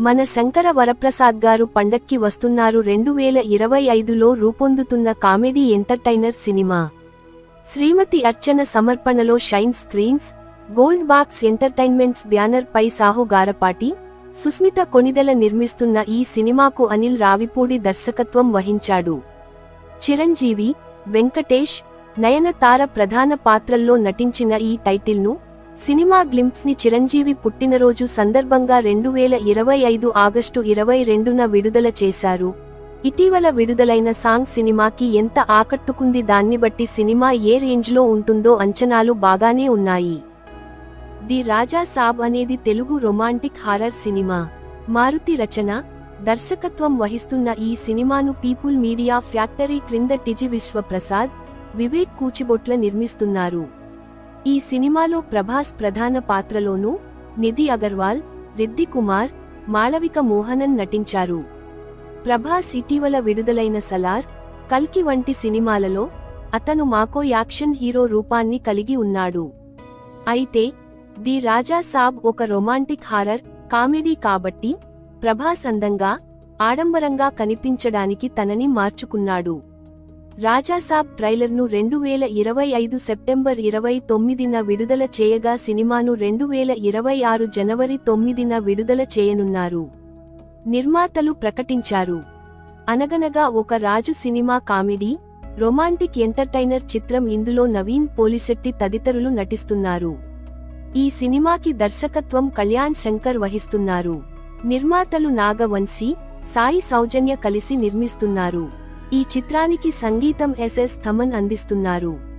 మన శంకర వరప్రసాద్ గారు పండక్కి వస్తున్నారు రెండు వేల ఇరవై ఐదులో రూపొందుతున్న comedy entertainer cinema. Srimathi Archana సమర్పణలో shine screens gold box entertainments banner పై సాహు గారపాటి సుస్మిత కొనిదెల నిర్మిస్తున్న ఈ సినిమాకు అనిల్ రావిపూడి దర్శకత్వం వహించాడు. చిరంజీవి వెంకటేష్ నయనతార ప్రధాన పాత్రల్లో నటించిన ఈ టైటిల్ను సినిమా గ్లింప్స్ని చిరంజీవి పుట్టినరోజు సందర్భంగా రెండు వేల ఇరవై ఐదు ఆగస్టు ఇరవై రెండున విడుదల చేశారు. ఇటీవల విడుదలైన సాంగ్ సినిమాకి ఎంత ఆకట్టుకుంది దాన్ని బట్టి సినిమా ఏ రేంజ్లో ఉంటుందో అంచనాలు బాగానే ఉన్నాయి. ది రాజా సాబ్ అనేది Telugu romantic horror cinema. Maruthi రచన దర్శకత్వం వహిస్తున్న ఈ సినిమాను పీపుల్ మీడియా ఫ్యాక్టరీ క్రింద టిజి విశ్వప్రసాద్ వివేక్ కూచిబొట్ల నిర్మిస్తున్నారు. ఈ సినిమాలో ప్రభాస్ ప్రధాన పాత్రలోనూ నిధి అగర్వాల్ రిద్ది కుమార్ మాళవిక మోహనన్ నటించారు. ప్రభాస్ ఇటీవల విడుదలైన సలార్ కల్కి వంటి సినిమాలలో అతను మాకో యాక్షన్ హీరో రూపాన్ని కలిగి ఉన్నాడు. అయితే ది రాజా సాబ్ ఒక రొమాంటిక్ హారర్ కామెడీ కాబట్టి ప్రభాస్ అందంగా ఆడంబరంగా కనిపించడానికి తనని మార్చుకున్నాడు. రాజాసాబ్ ట్రైలర్ను రెండు వేల ఇరవై ఐదు సెప్టెంబర్ ఇరవై తొమ్మిదిన విడుదల చేయగా సినిమాను రెండు వేల ఇరవై ఆరు జనవరి తొమ్మిదిన విడుదల చేయనున్నారు. నిర్మాతలు ప్రకటించారు. Anaganaga Oka Raju cinema comedy romantic entertainer చిత్రం ఇందులో నవీన్ పోలిశెట్టి తదితరులు నటిస్తున్నారు. ఈ సినిమాకి దర్శకత్వం కళ్యాణ్ శంకర్ వహిస్తున్నారు. నిర్మాతలు నాగవంశీ సాయి సౌజన్య కలిసి నిర్మిస్తున్నారు. ఈ చిత్రానికి సంగీతం ఎస్ఎస్ థమన్ అందిస్తున్నారు.